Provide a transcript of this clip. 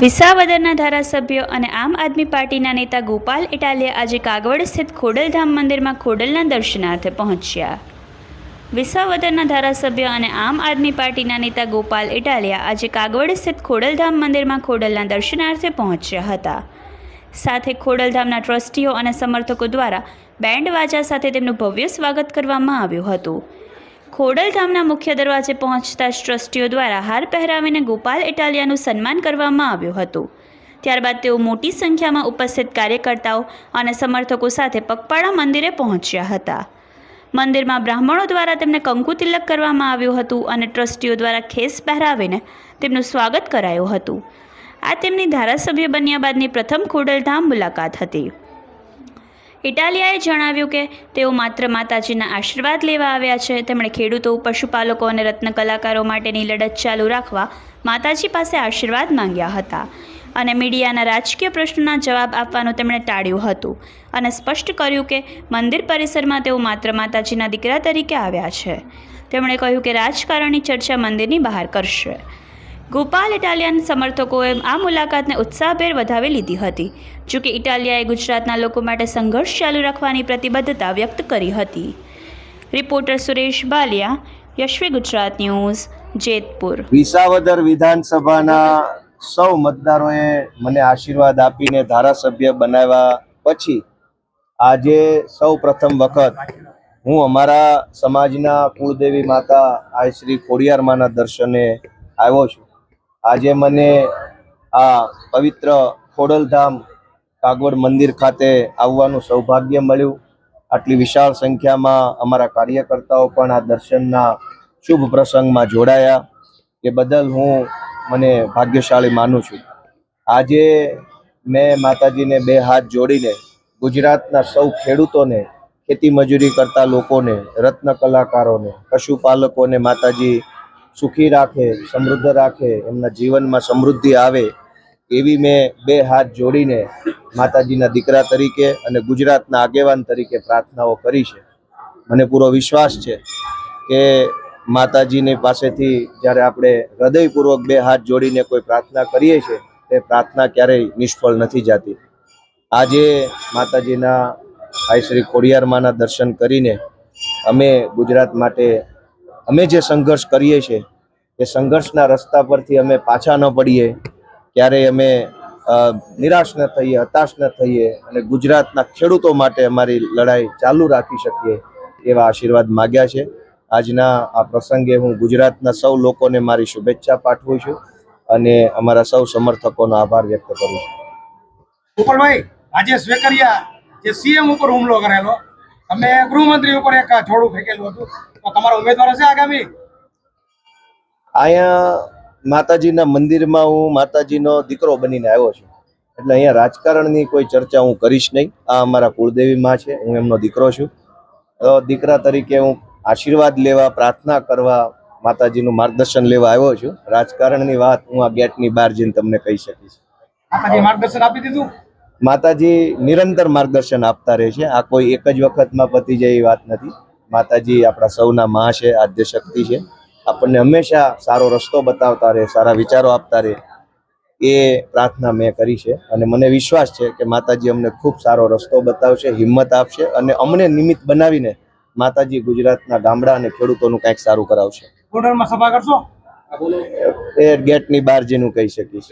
વિસાવદરના ધારાસભ્ય અને આમ આદમી પાર્ટીના નેતા ગોપાલ ઇટાલિયા આજે કાગવડ સ્થિત ખોડલધામ મંદિરમાં ખોડલના દર્શનાર્થે પહોંચ્યા. વિસાવદરના ધારાસભ્ય અને આમ આદમી પાર્ટીના નેતા ગોપાલ ઇટાલિયા આજે કાગવડ સ્થિત ખોડલધામ મંદિરમાં ખોડલના દર્શનાર્થે પહોંચ્યા હતા. સાથે ખોડલધામના ટ્રસ્ટીઓ અને સમર્થકો દ્વારા બેન્ડ વાજા સાથે તેમનું ભવ્ય સ્વાગત કરવામાં આવ્યું હતું. ખોડલધામના મુખ્ય દરવાજે પહોંચતા ટ્રસ્ટીઓ દ્વારા હાર પહેરાવીને ગોપાલ ઇટાલિયાનું સન્માન કરવામાં આવ્યું હતું. ત્યારબાદ તેઓ મોટી સંખ્યામાં ઉપસ્થિત કાર્યકર્તાઓ અને સમર્થકો સાથે પગપાળા મંદિરે પહોંચ્યા હતા. મંદિરમાં બ્રાહ્મણો દ્વારા તેમને કંકુ તિલક કરવામાં આવ્યું હતું અને ટ્રસ્ટીઓ દ્વારા ખેસ પહેરાવીને તેમનું સ્વાગત કરાયું હતું. આ તેમની ધારાસભ્ય બન્યા બાદની પ્રથમ ખોડલધામ મુલાકાત હતી. ઇટાલિયાએ જણાવ્યું કે તેઓ માત્ર માતાજીના આશીર્વાદ લેવા આવ્યા છે. તેમણે ખેડૂતો, પશુપાલકો અને રત્ન કલાકારો માટેની લડત ચાલુ રાખવા માતાજી પાસે આશીર્વાદ માંગ્યા હતા અને મીડિયાના રાજકીય પ્રશ્નોના જવાબ આપવાનું તેમણે ટાળ્યું હતું અને સ્પષ્ટ કર્યું કે મંદિર પરિસરમાં તેઓ માત્ર માતાજીના દીકરા તરીકે આવ્યા છે. તેમણે કહ્યું કે રાજકારણની ચર્ચા મંદિરની બહાર કરશે. ગોપાલ ઇટાલિયન સમર્થકોએ આ મુલાકાતને ઉત્સાહભેર વધાવી લીધી હતી, જોકે ઇટાલિયાએ ગુજરાતના લોકો માટે સંઘર્ષ ચાલુ રાખવાની પ્રતિબદ્ધતા વ્યક્ત કરી હતી. Reporter Suresh Baliya, Yashvi Gujarat news, Jetpur. Visavadar વિધાનસભાના સૌ મતદારોએ મને આશીર્વાદ આપીને ધારાસભ્ય બનાવ્યા પછી આજે સૌ પ્રથમ વખત હું અમારા સમાજના કુળદેવી માતા આ શ્રી ખોડિયાર માના દર્શને આવ્યો છું. આજે મને આ પવિત્ર ખોડલધામ કાગવડ મંદિર ખાતે આવવાનું સૌભાગ્ય મળ્યું. આટલી વિશાળ સંખ્યામાં અમારા કાર્યકર્તાઓ પણ આ દર્શનના શુભ પ્રસંગમાં જોડાયા. એ બદલ હું મને ભાગ્યશાળી માનું છું. આજે મેં માતાજીને બે હાથ જોડીને ગુજરાતના સૌ ખેડૂતોને, ખેતી મજૂરી કરતા લોકોને, રત્ન કલાકારોને, પશુપાલકોને માતાજી સુખી રાખે, સમૃદ્ધ રાખે, એમના જીવનમાં સમૃદ્ધિ આવે, એવી મેં બે હાથ જોડીને માતાજીના દીકરા તરીકે અને ગુજરાતના આગેવાન તરીકે પ્રાર્થનાઓ કરી છે. મને પૂરો વિશ્વાસ છે કે માતાજીની પાસેથી જ્યારે આપણે હૃદયપૂર્વક બે હાથ જોડીને કોઈ પ્રાર્થના કરીએ છીએ, તે પ્રાર્થના ક્યારેય નિષ્ફળ નથી જતી. આજે માતાજીના ભાઈ શ્રી ખોડિયાર માના દર્શન કરીને અમે ગુજરાત માટે અમે જે સંઘર્ષ કરીએ છીએ, એ સંઘર્ષના રસ્તા પરથી અમે પાછા ન પડીએ. ક્યારેય અમે નિરાશ ન થઈએ, હતાશ ન થઈએ અને ગુજરાતના ખેડૂતો માટે અમારી લડાઈ ચાલુ રાખી શકીએ એવા આશીર્વાદ માગ્યા છે. આજના આ પ્રસંગે હું ગુજરાતના સૌ લોકોને મારી શુભેચ્છા પાઠવું છું અને અમારા સૌ સમર્થકોનો આભાર વ્યક્ત કરું છું. ગોપાલભાઈ રાજેશ વેકરિયા જે સીએમ ઉપર હુમલો કરેલો તમે ગૃહમંત્રી ઉપર એક છોડું ફેંકેલું હતું. તમારો ઉમેદવાર હશે આગામી? અહીંયા માતાજીના મંદિરમાં હું માતાજીનો દીકરો બનીને આવ્યો છું. એટલે અહીંયા રાજકારણની કોઈ ચર્ચા હું કરીશ નહીં. આ અમારા કુળદેવી માં છે હું એમનો દીકરો છું. તો દીકરા તરીકે હું આશીર્વાદ લેવા પ્રાર્થના કરવા માતાજીનું માર્ગદર્શન લેવા આવ્યો છું. રાજકારણની વાત હું આ ગેટની બહાર જઈને તમને કહી શકીશ. માર્ગદર્શન આપી દીધું? માતાજી નિરંતર માર્ગદર્શન આપતા રહે છે. આ કોઈ એક જ વખતમાં પતી જાય એવી વાત નથી. માતાજી આપણા સૌના મા છે આદ્ય શક્તિ છે. આપણને હંમેશા સારો રસ્તો બતાવતા રહે સારા વિચારો આપતા રહે. એ પ્રાર્થના મેં કરી છે અને મને વિશ્વાસ છે કે માતાજી અમને ખૂબ સારો રસ્તો બતાવશે હિંમત આપશે અને અમને નિમિત્ત બનાવીને માતાજી ગુજરાતના ગામડા અને ખેડૂતોનું કંઈક સારું કરાવશે. સભા કરશો? એ ગેટની બહાર જેનું કહી શકીશ.